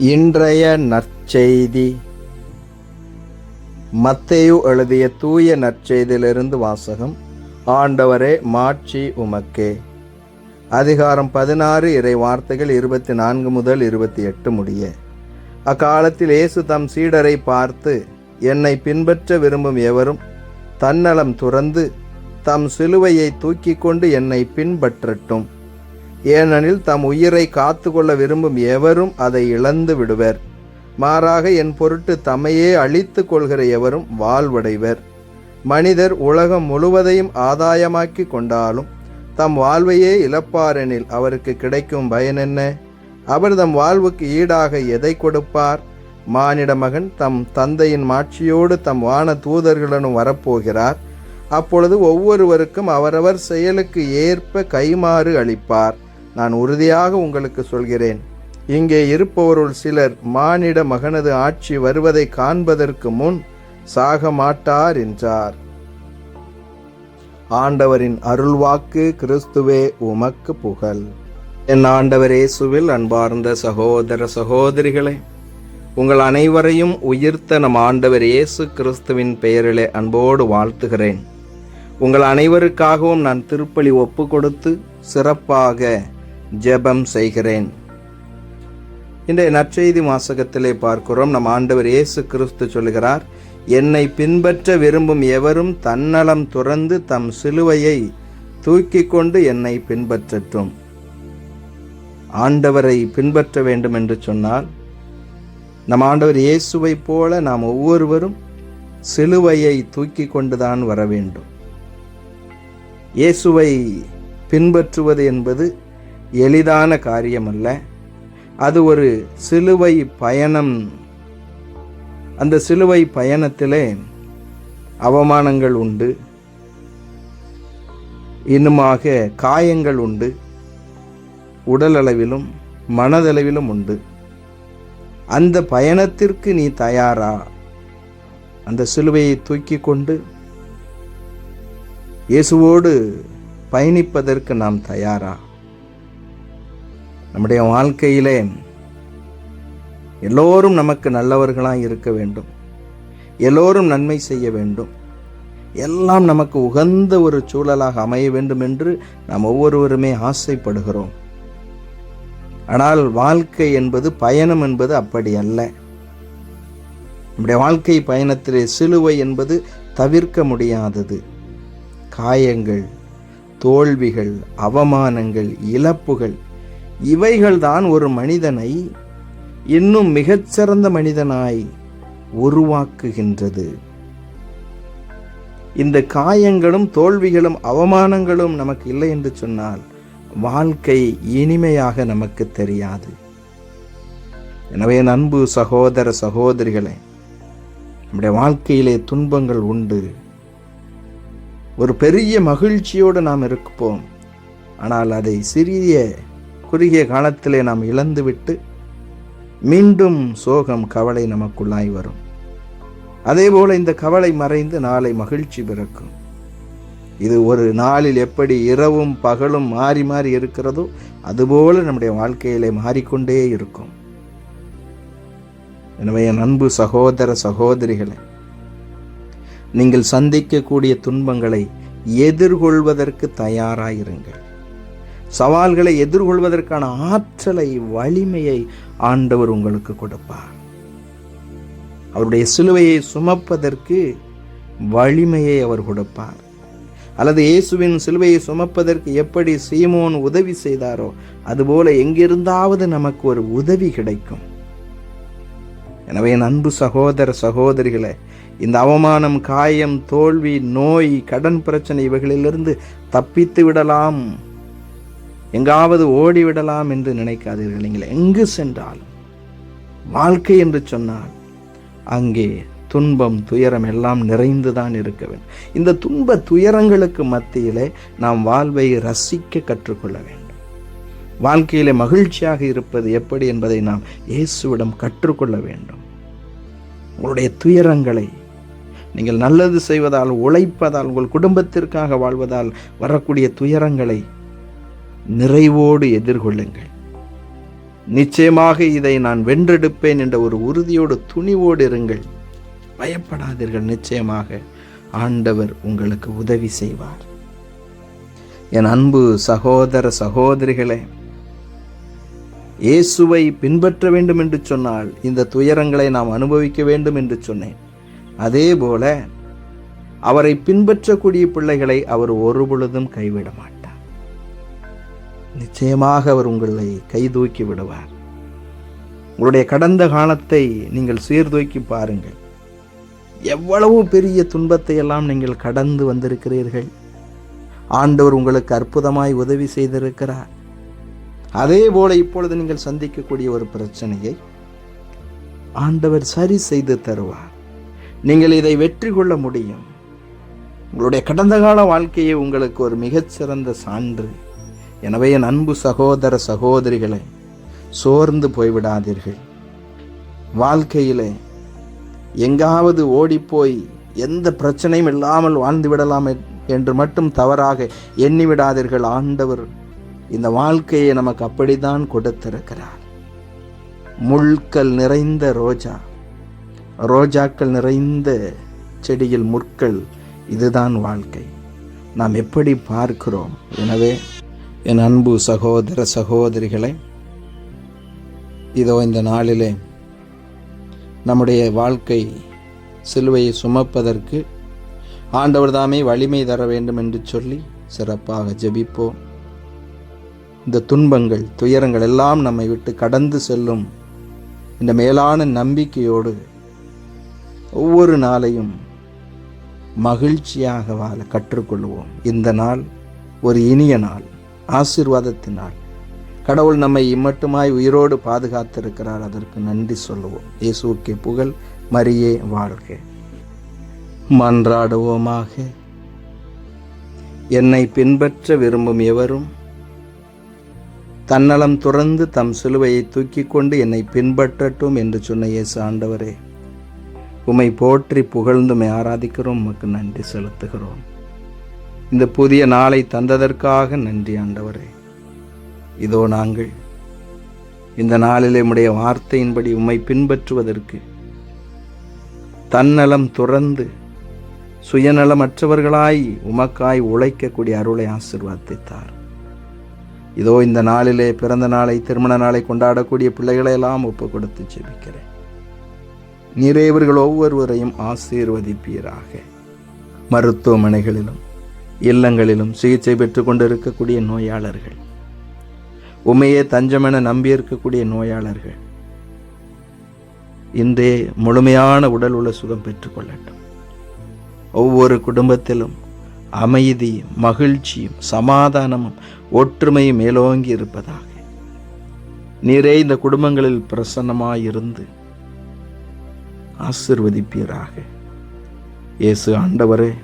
இன்றைய நற்செய்தி. மத்தேயு எழுதிய தூய நற்செய்தியிலிருந்து வாசகம் ஆண்டவரே மாட்சி உமக்கே. அதிகாரம் பதினாறு இறை வார்த்தைகள் இருபத்தி நான்கு முதல் இருபத்தி எட்டு முடிய. அக்காலத்தில் இயேசு தம் சீடரை பார்த்து என்னை பின்பற்ற விரும்பும் எவரும் தன்னலம் துறந்து தம் சிலுவையை தூக்கிக் கொண்டு என்னை பின்பற்றட்டும். ஏனெனில் தம் உயிரை காத்து கொள்ள விரும்பும் எவரும் அதை இழந்து விடுவர். மாறாக என் பொருட்டு தம்மையே அழித்து கொள்கிற எவரும் வாழ்வடைவர். மனிதர் உலகம் முழுவதையும் ஆதாயமாக்கி கொண்டாலும் தம் வாழ்வையே இழப்பாரெனில் அவருக்கு கிடைக்கும் பயன் என்ன? அவர் தம் வாழ்வுக்கு ஈடாக எதை கொடுப்பார்? மானிட மகன் தம் தந்தையின் மாட்சியோடு தம் வான தூதர்களுடன் வரப்போகிறார். அப்பொழுது ஒவ்வொருவருக்கும் அவரவர் செயலுக்கு ஏற்ப கைமாறு அளிப்பார். நான் உறுதியாக உங்களுக்கு சொல்கிறேன். இங்கே இருப்பவருள் சிலர் மானிட மகனது ஆட்சி வருவதை காண்பதற்கு முன் சாக மாட்டார் என்றார். ஆண்டவரின் அருள்வாக்கு கிறிஸ்துவே உமக்கு புகழ். என் ஆண்டவர் இயேசுவில் அன்பார்ந்த சகோதர சகோதரிகளே உங்கள் அனைவரையும் உயிர்த்த நம் ஆண்டவர் இயேசு கிறிஸ்துவின் பெயரிலே அன்போடு வாழ்த்துகிறேன். உங்கள் அனைவருக்காகவும் நான் திருப்பலி ஒப்பு கொடுத்து சிறப்பாக ஜெபம் செய்கிறேன். இன்றைய நற்செய்தி வாசகத்திலே பார்க்கிறோம். நம் ஆண்டவர் இயேசு கிறிஸ்து சொல்கிறார் என்னை பின்பற்ற விரும்பும் எவரும் தன்னலம் துறந்து தம் சிலுவையை தூக்கி கொண்டு என்னை பின்பற்றட்டும். ஆண்டவரை பின்பற்ற வேண்டும் என்று சொன்னால் நம் ஆண்டவர் இயேசுவை போல நாம் ஒவ்வொருவரும் சிலுவையை தூக்கி கொண்டுதான் வர வேண்டும். இயேசுவை பின்பற்றுவது என்பது எளிதான காரியம் அல்ல அது ஒரு சிலுவை பயணம். அந்த சிலுவை பயணத்திலே அவமானங்கள் உண்டு. இன்னுமாக காயங்கள் உண்டு. உடல் அளவிலும் மனதளவிலும் உண்டு. அந்த பயணத்திற்கு நீ தயாரா? அந்த சிலுவையை தூக்கி கொண்டு இயேசுவோடு பயணிப்பதற்கு நாம் தயாரா? நம்முடைய வாழ்க்கையிலே எல்லோரும் நமக்கு நல்லவர்களாக இருக்க வேண்டும். எல்லோரும் நன்மை செய்ய வேண்டும். எல்லாம் நமக்கு உகந்த ஒரு சூழலாக அமைய வேண்டும் என்று நாம் ஒவ்வொருவருமே ஆசைப்படுகிறோம். ஆனால் வாழ்க்கை என்பது பயணம் என்பது அப்படி அல்ல. நம்முடைய வாழ்க்கை பயணத்திலே சிலுவை என்பது தவிர்க்க முடியாதது. காயங்கள் தோல்விகள் அவமானங்கள் இழப்புகள் இவைகள்தான் ஒரு மனிதனை இன்னும் மிகச்சிறந்த மனிதனாய் உருவாக்குகின்றது. இந்த காயங்களும் தோல்விகளும் அவமானங்களும் நமக்கு இல்லை என்று சொன்னால் வாழ்க்கை இனிமையாக நமக்கு தெரியாது. எனவே அன்பு சகோதர சகோதரிகளே நம்முடைய வாழ்க்கையிலே துன்பங்கள் உண்டு. ஒரு பெரிய மகிழ்ச்சியோடு நாம் இருப்போம். ஆனால் அதை சிறிய குறுகிய காலத்திலே நாம் இழந்துவிட்டு மீண்டும் சோகம் கவலை நமக்குள்ளாய் வரும். அதேபோல இந்த கவலை மறைந்து நாளை மகிழ்ச்சி பிறக்கும். இது ஒரு நாளில் எப்படி இரவும் பகலும் மாறி மாறி இருக்கிறதோ அதுபோல நம்முடைய வாழ்க்கையிலே மாறிக்கொண்டே இருக்கும். எனவே என் அன்பு சகோதர சகோதரிகளை நீங்கள் சந்திக்கக்கூடிய துன்பங்களை எதிர்கொள்வதற்கு தயாராயிருங்கள். சவால்களை எதிர்கொள்வதற்கான ஆற்றலை வலிமையை ஆண்டவர் உங்களுக்கு கொடுப்பார். அவருடைய சிலுவையை சுமப்பதற்கு வலிமையை அவர் கொடுப்பார். அல்லது இயேசுவின் சிலுவையை சுமப்பதற்கு எப்படி சீமோன் உதவி செய்தாரோ அதுபோல எங்கிருந்தாவது நமக்கு ஒரு உதவி கிடைக்கும். எனவே அன்பு சகோதர சகோதரிகளை இந்த அவமானம் காயம் தோல்வி நோய் கடன் பிரச்சனை இவைகளிலிருந்து தப்பித்து விடலாம். எங்காவது ஓடிவிடலாம் என்று நினைக்காதீர்கள். நீங்கள் எங்கு சென்றாலும் வாழ்க்கை என்று சொன்னால் அங்கே துன்பம் துயரம் எல்லாம் நிறைந்துதான் இருக்க வேண்டும். இந்த துன்ப துயரங்களுக்கு மத்தியிலே நாம் வாழ்வை ரசிக்க கற்றுக்கொள்ள வேண்டும். வாழ்க்கையிலே மகிழ்ச்சியாக இருப்பது எப்படி என்பதை நாம் இயேசுவிடம் கற்றுக்கொள்ள வேண்டும். உங்களுடைய துயரங்களை நீங்கள் நல்லது செய்வதால் உழைப்பதால் உங்கள் குடும்பத்திற்காக வாழ்வதால் வரக்கூடிய துயரங்களை நிறைவோடு எதிர்கொள்ளுங்கள். நிச்சயமாக இதை நான் வென்றெடுப்பேன் என்ற ஒரு உறுதியோடு துணிவோடு இருங்கள். பயப்படாதீர்கள் நிச்சயமாக ஆண்டவர் உங்களுக்கு உதவி செய்வார். என் அன்பு சகோதர சகோதரிகளே இயேசுவை பின்பற்ற வேண்டும் என்று சொன்னால் இந்த துயரங்களை நாம் அனுபவிக்க வேண்டும் என்று சொன்னேன். அதே போல அவரை பின்பற்றக்கூடிய பிள்ளைகளை அவர் ஒருபொழுதும் கைவிட மாட்டார். நிச்சயமாக அவர் உங்களை கைதூக்கி விடுவார். உங்களுடைய கடந்த காலத்தை நீங்கள் சீர்தூக்கி பாருங்கள். எவ்வளவு பெரிய துன்பத்தை எல்லாம் நீங்கள் கடந்து வந்திருக்கிறீர்கள். ஆண்டவர் உங்களுக்கு அற்புதமாய் உதவி செய்திருக்கிறார். அதே போல இப்பொழுது நீங்கள் சந்திக்கக்கூடிய ஒரு பிரச்சனையை ஆண்டவர் சரி செய்து தருவார். நீங்கள் இதை வெற்றி கொள்ள முடியும். உங்களுடைய கடந்த கால வாழ்க்கையை உங்களுக்கு ஒரு மிகச்சிறந்த சான்று. எனவே என் அன்பு சகோதர சகோதரிகளை சோர்ந்து போய்விடாதீர்கள். வாழ்க்கையிலே எங்காவது ஓடிப்போய் எந்த பிரச்சனையும் இல்லாமல் வாழ்ந்து விடலாம் என்று மட்டும் தவறாக எண்ணி விடாதீர்கள் ஆண்டவர் இந்த வாழ்க்கையை நமக்கு அப்படித்தான் கொடுத்திருக்கிறார். முள்கள் நிறைந்த ரோஜா ரோஜாக்கள் நிறைந்த செடியில் முற்கள் இதுதான் வாழ்க்கை. நாம் எப்படி பார்க்கிறோம்? எனவே என் அன்பு சகோதர சகோதரிகளை இதோ இந்த நாளிலே நம்முடைய வாழ்க்கை சிலுவையை சுமப்பதற்கு ஆண்டவர் தாமே வலிமை தர வேண்டும் என்று சொல்லி சிறப்பாக ஜெபிப்போம். இந்த துன்பங்கள் துயரங்கள் எல்லாம் நம்மை விட்டு கடந்து செல்லும் இந்த மேலான நம்பிக்கையோடு ஒவ்வொரு நாளையும் மகிழ்ச்சியாக வாழ கற்றுக்கொள்வோம். இந்த நாள் ஒரு இனிய நாள். ஆசீர்வாதத்தினால். கடவுள் நம்மை இம்மட்டுமாய் உயிரோடு பாதுகாத்திருக்கிறார் அதற்கு நன்றி சொல்லுவோம். இயேசுக்கே புகழ் மரியே வாழ்க. மன்றாடுவோமாக. என்னை பின்பற்ற விரும்பும் எவரும் தன்னலம் துறந்து தம் சிலுவையை தூக்கி கொண்டு என்னை பின்பற்றட்டும் என்று சொன்ன இயேசு ஆண்டவரே உம்மை போற்றி புகழ்ந்துமை ஆராதிக்கிறோம் உமக்கு நன்றி செலுத்துகிறோம். இந்த புதிய நாளை தந்ததற்காக நன்றி ஆண்டவரே. இதோ நாங்கள் இந்த நாளிலே உம்முடைய வார்த்தையின்படி உம்மை பின்பற்றுவதற்கு தன்னலம் துறந்து சுயநலமற்றவர்களாய் உமக்காய் உழைக்கக்கூடிய அருளை ஆசிர்வாதித்தார் இதோ இந்த நாளிலே பிறந்த நாளை திருமண நாளை கொண்டாடக்கூடிய பிள்ளைகளை எல்லாம் ஒப்பு கொடுத்து ஜெபிக்கிறேன். நிறையவர்கள் ஒவ்வொருவரையும் ஆசீர்வதிப்பீராக. மருத்துவமனைகளிலும் இல்லங்களிலும் சிகிச்சை பெற்று கொண்டிருக்கக்கூடிய நோயாளர்கள். உண்மையே தஞ்சமென நம்பியிருக்கக்கூடிய நோயாளர்கள். இன்றே முழுமையான உடல் உள்ள சுகம் பெற்றுக்கொள்ளட்டும். ஒவ்வொரு குடும்பத்திலும் அமைதி மகிழ்ச்சியும் சமாதானமும் ஒற்றுமையும் மேலோங்கி இருப்பதாக. நீரே இந்த குடும்பங்களில் பிரசன்னமாயிருந்து ஆசிர்வதிப்பீராக. இயேசு ஆண்டவரே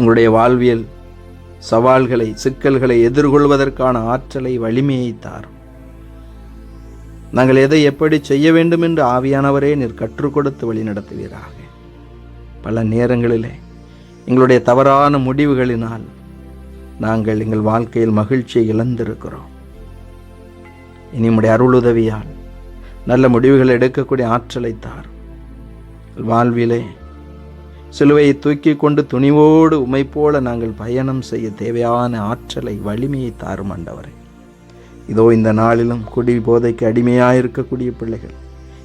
எங்களுடைய வாழ்வியல் சவால்களை சிக்கல்களை எதிர்கொள்வதற்கான ஆற்றலை வலிமையை தாரும். நாங்கள் எதை எப்படி செய்ய வேண்டும் என்று ஆவியானவரே நீர் கற்றுக் கொடுத்து வழி நடத்துவீராக பல நேரங்களிலே எங்களுடைய தவறான முடிவுகளினால் நாங்கள் எங்கள் வாழ்க்கையில் மகிழ்ச்சியை இழந்திருக்கிறோம். இனி உம்முடைய அருளுதவியால் நல்ல முடிவுகள் எடுக்கக்கூடிய ஆற்றலை தாரும். வாழ்விலே சிலுவையை தூக்கி கொண்டு துணிவோடு உமை போல நாங்கள் பயணம் செய்ய தேவையான ஆற்றலை வலிமையை தாரும் ஆண்டவரே. இதோ இந்த நாளிலும் குடி போதைக்கு அடிமையாக இருக்கக்கூடிய பிள்ளைகள்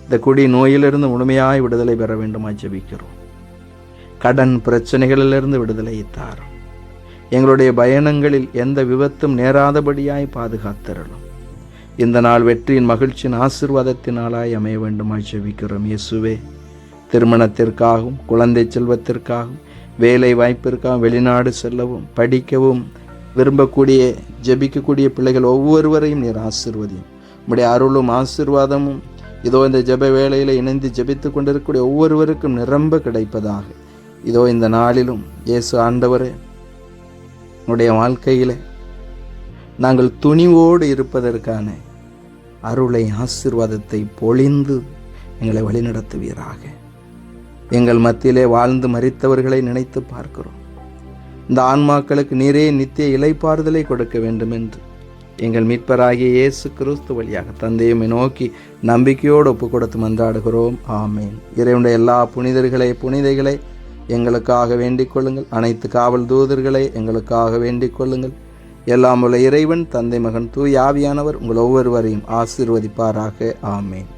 இந்த குடி நோயிலிருந்து முழுமையாய் விடுதலை பெற வேண்டுமா ஜெபிக்கிறோம். கடன் பிரச்சனைகளிலிருந்து விடுதலையை தாரும். எங்களுடைய பயணங்களில் எந்த விபத்தும் நேராதபடியாய் பாதுகாத்திரலும் இந்த நாள் வெற்றியின் மகிழ்ச்சியின் ஆசிர்வாதத்தினாலாய் அமைய வேண்டுமாய் ஜெபிக்கிறோம். இயேசுவே திருமணத்திற்காகவும் குழந்தை செல்வத்திற்காகவும் வேலை வாய்ப்பிற்காகவும் வெளிநாடு செல்லவும் படிக்கவும் விரும்பக்கூடிய ஜெபிக்கக்கூடிய பிள்ளைகள் ஒவ்வொருவரையும் நீர் ஆசிர்வதியும். உம்முடைய அருளும் ஆசிர்வாதமும் இதோ இந்த ஜெப வேலையில் இணைந்து ஜபித்து கொண்டிருக்கக்கூடிய ஒவ்வொருவருக்கும் நிரம்ப கிடைப்பதாக. இதோ இந்த நாளிலும் இயேசு ஆண்டவரே உடைய வாழ்க்கையில் நாங்கள் துணிவோடு இருப்பதற்கான அருளை ஆசிர்வாதத்தை பொழிந்து எங்களை வழிநடத்துவீராக. எங்கள் மத்தியிலே வாழ்ந்து மறித்தவர்களை நினைத்து பார்க்கிறோம். இந்த ஆன்மாக்களுக்கு நீரே நித்திய இலைப்பாறுதலை கொடுக்க வேண்டும் என்று எங்கள் மீட்பராகிய இயேசு கிறிஸ்து வழியாக தந்தையுமை நோக்கி நம்பிக்கையோடு ஒப்பு கொடுத்து மன்றாடுகிறோம். ஆமேன். இறைவனுடைய எல்லா புனிதர்களை புனிதைகளை எங்களுக்காக வேண்டிக் கொள்ளுங்கள். அனைத்து காவல் தூதர்களை எங்களுக்காக வேண்டிக் கொள்ளுங்கள். எல்லாம் உள்ள இறைவன் தந்தை மகன் தூய் ஆவியானவர் உங்கள் ஒவ்வொருவரையும் ஆசீர்வதிப்பாராக. ஆமேன்.